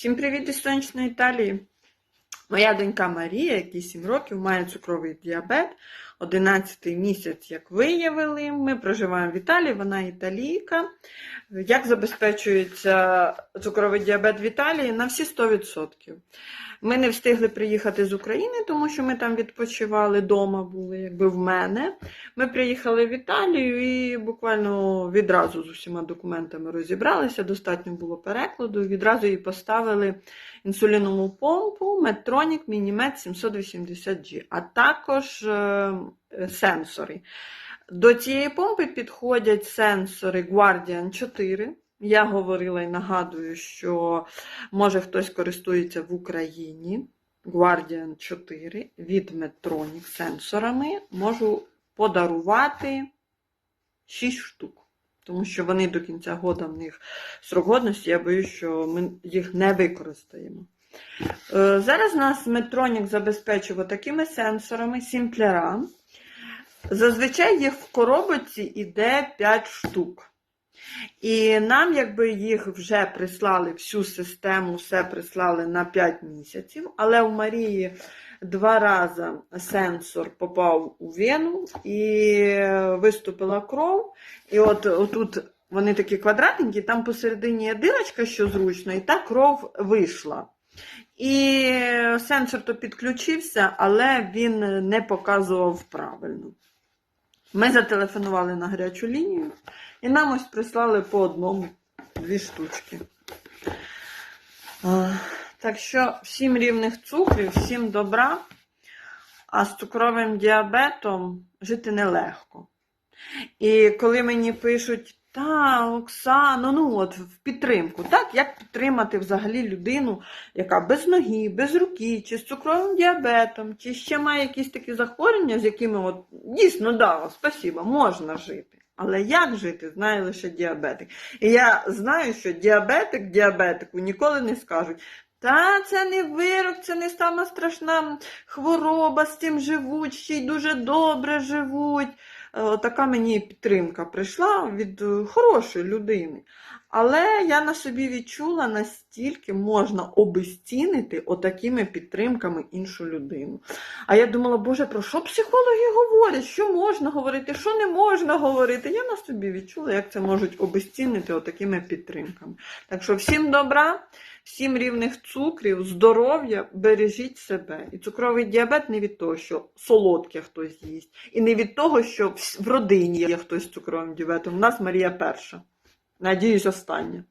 Всім привіт із сонячної Італії. Моя донька Марія, якій 7 років, має цукровий діабет. 11 місяць, як виявили, ми проживаємо в Італії, вона італійка. Як забезпечується цукровий діабет в Італії? На всі 100%. Ми не встигли приїхати з України, тому що ми там відпочивали, вдома були, якби в мене. Ми приїхали в Італію і буквально відразу з усіма документами розібралися, достатньо було перекладу. Відразу їй поставили інсулінову помпу Medtronic Minimed 780G, а також е, сенсори. До цієї помпи підходять сенсори Guardian 4. Я говорила і нагадую, що може хтось користується в Україні. Guardian 4 від Medtronic сенсорами можу подарувати 6 штук. Тому що вони до кінця года в них срок годності, я боюсь, що ми їх не використаємо. Е, Зараз нас Medtronic забезпечує такими сенсорами Simplera. Зазвичай їх в коробочці йде 5 штук. І нам, якби їх вже прислали всю систему, все прислали на 5 місяців, але у Марії два рази сенсор попав у вену і виступила кров. І от отут вони такі квадратненькі, там посередині є дирочка, що зручно, і та кров вийшла. І сенсор то підключився, але він не показував правильно. Ми зателефонували на гарячу лінію і нам ось прислали по одному дві штучки. Так що всім рівних цукрів, всім добра, а з цукровим діабетом жити нелегко. І коли мені пишуть, та, Оксано, ну от в підтримку, так, як підтримати взагалі людину, яка без ноги, без руки, чи з цукровим діабетом, чи ще має якісь такі захворювання, з якими от дійсно да, спасіба, можна жити. Але як жити, знає лише діабетик. І я знаю, що діабетик діабетику ніколи не скажуть. Та це не вирок, це не сама страшна хвороба, з цим живуть, ще й дуже добре живуть. Е, Така мені підтримка прийшла від е, хорошої людини. Але я на собі відчула, настільки можна обезцінити отакими підтримками іншу людину. А я думала, Боже, про що психологи говорять? Що можна говорити, що не можна говорити? Я на собі відчула, як це можуть обезцінити отакими підтримками. Так що всім добра, всім рівних цукрів, здоров'я, бережіть себе. І цукровий діабет не від того, що солодке хтось їсть, і не від того, що в родині є хтось з цукровим діабетом. У нас Марія перша. Надіюсь, остання.